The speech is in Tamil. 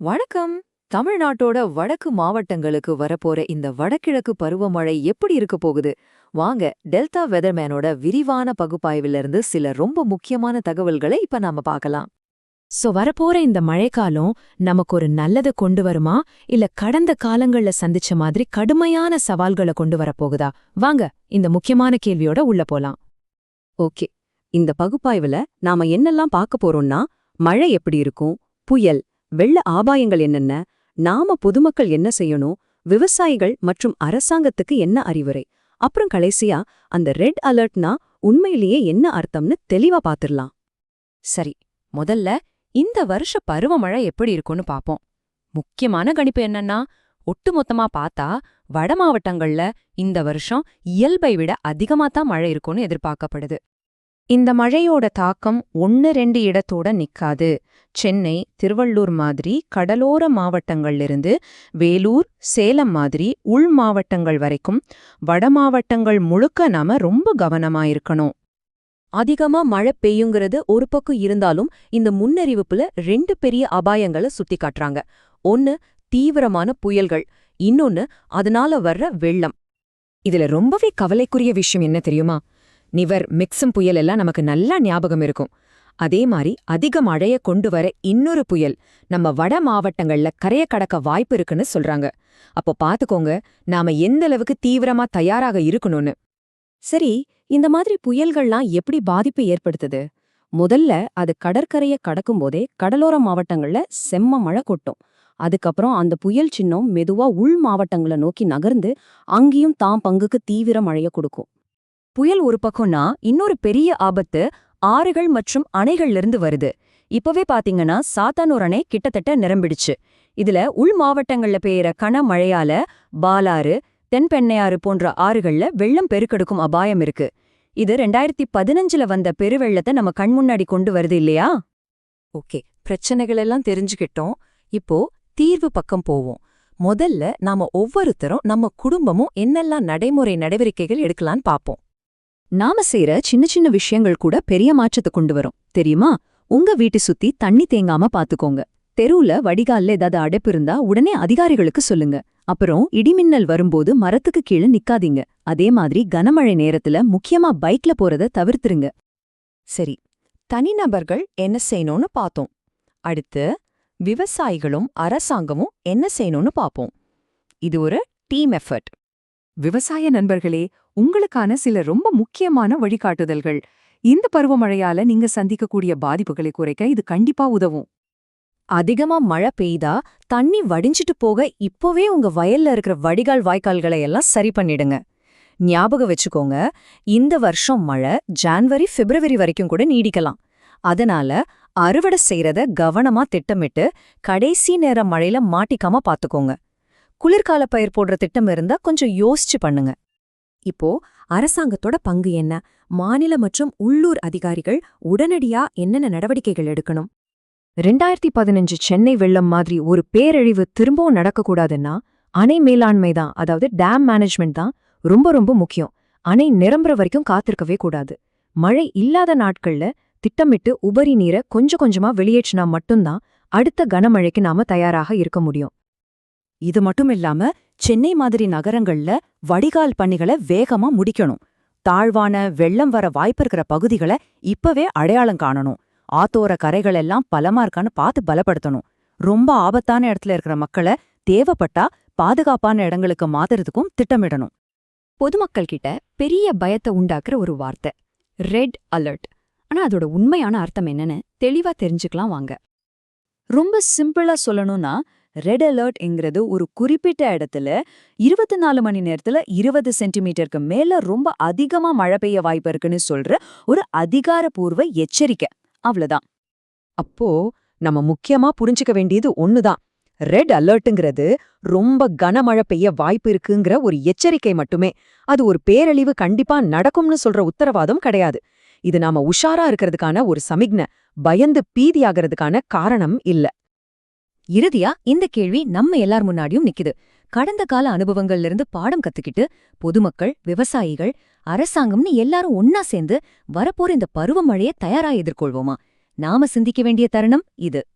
வணக்கம். தமிழ்நாட்டோட வடக்கு மாவட்டங்களுக்கு வரப்போற இந்த வடகிழக்கு பருவமழை எப்படி இருக்க போகுது? வாங்க டெல்டா வெதர்மேனோட விரிவான பகுப்பாய்விலிருந்து சில ரொம்ப முக்கியமான தகவல்களை இப்ப நாம பார்க்கலாம். சோ வரப்போற இந்த மழைக்காலம் நமக்கு ஒரு நல்லதை கொண்டு வருமா? இல்ல கடந்த காலங்கள்ல சந்திச்ச மாதிரி கடுமையான சவால்களை கொண்டு வரப்போகுதா? வாங்க இந்த முக்கியமான கேள்வியோட உள்ள போலாம். ஓகே. இந்த பகுப்பாய்வுல நாம என்னெல்லாம் பார்க்க போறோம்னா மழை எப்படி இருக்கும்? புயல் வெள்ள ஆபாயங்கள் என்னென்ன? நாம பொதுமக்கள் என்ன செய்யணும்? விவசாயிகள் மற்றும் அரசாங்கத்துக்கு என்ன அறிவுரை? அப்புறம் கடைசியா அந்த ரெட் அலர்ட்னா உண்மையிலேயே என்ன அர்த்தம்னு தெளிவா பாத்துடலாம் சரி முதல்ல இந்த வருஷ பருவமழை எப்படி இருக்கும்னு பாப்போம். முக்கியமான கணிப்பு என்னன்னா ஒட்டுமொத்தமா பார்த்தா வட மாவட்டங்கள்ல இந்த வருஷம் இயல்பை விட அதிகமா தான் மழை இருக்கும்னு எதிர்பார்க்கப்படுது. இந்த மழையோட தாக்கம் ஒன்னு ரெண்டு இடத்தோட நிக்காது. சென்னை திருவள்ளூர் மாதிரி கடலோர மாவட்டங்கள்லிருந்து வேலூர் சேலம் மாதிரி உள் மாவட்டங்கள் வரைக்கும் வட மாவட்டங்கள் முழுக்க நாம ரொம்ப கவனமா இருக்கணும். அதிகமா மழை பெய்யுங்கிறது ஒரு பக்கம் இருந்தாலும் இந்த முன்னறிவிப்புல ரெண்டு பெரிய அபாயங்களை சுட்டி காட்டுறாங்க. ஒன்னு தீவிரமான புயல்கள். இன்னொன்னு அதனால வர்ற வெள்ளம். இதுல ரொம்பவே கவலைக்குரிய விஷயம் என்ன தெரியுமா? நிவர் மிக்சம் புயல் எல்லாம் நமக்கு நல்லா ஞாபகம் இருக்கும். அதே மாதிரி அதிக மழைய கொண்டு வர இன்னொரு புயல் நம்ம வட மாவட்டங்கள்ல கரைய கடக்க வாய்ப்பு இருக்குன்னு சொல்றாங்க. அப்போ பாத்துக்கோங்க நாம எந்த அளவுக்கு தீவிரமா தயாராக இருக்கணும்னு. சரி இந்த மாதிரி புயல்கள்லாம் எப்படி பாதிப்பு ஏற்படுத்துது? முதல்ல அது கடற்கரைய கடக்கும்போதே கடலோர மாவட்டங்கள்ல செம்ம மழை கொட்டும். அதுக்கப்புறம் அந்த புயல் சின்னம் மெதுவா உள் மாவட்டங்களை நோக்கி நகர்ந்து அங்கேயும் தாம் பங்குக்கு தீவிர மழைய கொடுக்கும். புயல் ஒரு பக்கம்னா இன்னொரு பெரிய ஆபத்து ஆறுகள் மற்றும் அணைகள்ல இருந்து வருது. இப்பவே பாத்தீங்கன்னா சாத்தானூர் அணை கிட்டத்தட்ட நிரம்பிடுச்சு. இதுல உள் மாவட்டங்கள்ல பெய்யற கனமழையால பாலாறு தென்பெண்ணையாறு போன்ற ஆறுகள்ல வெள்ளம் பெருக்கெடுக்கும் அபாயம் இருக்கு. இது ரெண்டாயிரத்தி பதினஞ்சுல வந்த பெருவெள்ளத்தை நம்ம கண் முன்னாடி கொண்டு வருது இல்லையா? ஓகே பிரச்சனைகள் எல்லாம் தெரிஞ்சுக்கிட்டோம். இப்போ தீர்வு பக்கம் போவோம். முதல்ல நாம ஒவ்வொருத்தரும் நம்ம குடும்பமும் என்னெல்லாம் நடைமுறை நடவடிக்கைகள் எடுக்கலான்னு பாப்போம். நாம செய்யற சின்ன சின்ன விஷயங்கள் கூட பெரிய மாற்றத்தை கொண்டு வரும். தெரியுமா? உங்க வீட்டு சுத்தி தண்ணி தேங்காம பாத்துக்கோங்க. தெருவுல வடிகால்ல ஏதாவது அடைப்பு இருந்தா உடனே அதிகாரிகளுக்கு சொல்லுங்க. அப்புறம் இடிமின்னல் வரும்போது மரத்துக்கு கீழே நிக்காதீங்க. அதே மாதிரி கனமழை நேரத்துல முக்கியமா பைக்ல போறத தவிர்த்துருங்க. சரி தனிநபர்கள் என்ன செய்யணும்னு பார்த்தோம். அடுத்து விவசாயிகளும் அரசாங்கமும் என்ன செய்யணும்னு பாப்போம் இது ஒரு டீம் எஃபர்ட். விவசாய நண்பர்களே உங்களுக்கான சில ரொம்ப முக்கியமான வழிகாட்டுதல்கள். இந்த பருவமழையால நீங்க சந்திக்கக்கூடிய பாதிப்புகளை குறைக்க இது கண்டிப்பா உதவும். அதிகமா மழை பெய்தா தண்ணி வடிஞ்சிட்டு போக இப்போவே உங்க வயல்ல இருக்கிற வடிகால் வாய்க்கால்களை எல்லாம் சரி பண்ணிடுங்க. ஞாபகம் வச்சுக்கோங்க இந்த வருஷம் மழை ஜான்வரி பிப்ரவரி வரைக்கும் கூட நீடிக்கலாம். அதனால அறுவடை செய்யறத கவனமா திட்டமிட்டு கடைசி நேர மழையில மாட்டிக்காம பாத்துக்கோங்க. குளிர்கால பயிர் போடுற திட்டம் இருந்தா கொஞ்சம் யோசிச்சு பண்ணுங்க. இப்போ அரசாங்கத்தோட பங்கு என்ன? மாநில மற்றும் உள்ளூர் அதிகாரிகள் உடனடியா என்னென்ன நடவடிக்கைகள் எடுக்கணும்? ரெண்டாயிரத்தி பதினஞ்சு சென்னை வெள்ளம் மாதிரி ஒரு பேரழிவு திரும்பவும் நடக்கக்கூடாதுன்னா அணை மேலாண்மை தான் அதாவது டேம் மேனேஜ்மெண்ட் தான் ரொம்ப ரொம்ப முக்கியம். அணை நிரம்புற வரைக்கும் காத்திருக்கவே கூடாது. மழை இல்லாத நாட்கள்ல திட்டமிட்டு உபரி நீரை கொஞ்சம் கொஞ்சமா வெளியேற்றினா மட்டும்தான் அடுத்த கனமழைக்கு நாம தயாராக இருக்க முடியும். இது மட்டும் இல்லாம சென்னை மாதிரி நகரங்கள்ல வடிகால் பணிகளை வேகமா முடிக்கணும். தாழ்வான வெள்ளம் வர வாய்ப்பிருக்கிற பகுதிகளை இப்பவே அடையாளம் காணணும். ஆத்தோர கரைகள் எல்லாம் பலமா இருக்கான்னு பார்த்து பலப்படுத்தணும். ரொம்ப ஆபத்தான இடத்துல இருக்கிற மக்களை தேவைப்பட்டா பாதுகாப்பான இடங்களுக்கு மாத்துறதுக்கும் திட்டமிடணும். பொதுமக்கள் கிட்ட பெரிய பயத்தை உண்டாக்குற ஒரு வார்த்தை. ரெட் அலர்ட் ஆனா அதோட உண்மையான அர்த்தம் என்னன்னு தெளிவா தெரிஞ்சுக்கலாம் வாங்க. ரொம்ப சிம்பிளா சொல்லணும்னா ரெட் அலர்ட்ங்கிறது ஒரு குறிப்பிட்ட இடத்துல இருபத்தி நாலு மணி நேரத்துல இருபது சென்டிமீட்டருக்கு மேல ரொம்ப அதிகமா மழை பெய்ய வாய்ப்பு இருக்குன்னு சொல்ற ஒரு அதிகாரப்பூர்வ எச்சரிக்கை. அவ்வளவுதான். அப்போ நம்ம முக்கியமா புரிஞ்சுக்க வேண்டியது ஒண்ணுதான். ரெட் அலர்ட்டுங்கிறது ரொம்ப கனமழை பெய்ய வாய்ப்பு இருக்குங்கிற ஒரு எச்சரிக்கை மட்டுமே. அது ஒரு பேரழிவு கண்டிப்பா நடக்கும்னு சொல்ற உத்தரவாதம் கிடையாது. இது நாம உஷாரா இருக்கிறதுக்கான ஒரு சமிக்ன பயந்து பீதியாகிறதுக்கான காரணம் இல்ல. இறுதியா இந்த கேள்வி நம்ம எல்லார் முன்னாடியும் நிக்குது. கடந்த கால அனுபவங்கள்ல இருந்து பாடம் கத்துக்கிட்டு பொதுமக்கள் விவசாயிகள் அரசாங்கம்னு எல்லாரும் ஒன்னா சேர்ந்து வரப்போற இந்த பருவமழையை தயாரா எதிர்கொள்வோமா? நாம சிந்திக்க வேண்டிய தருணம் இது.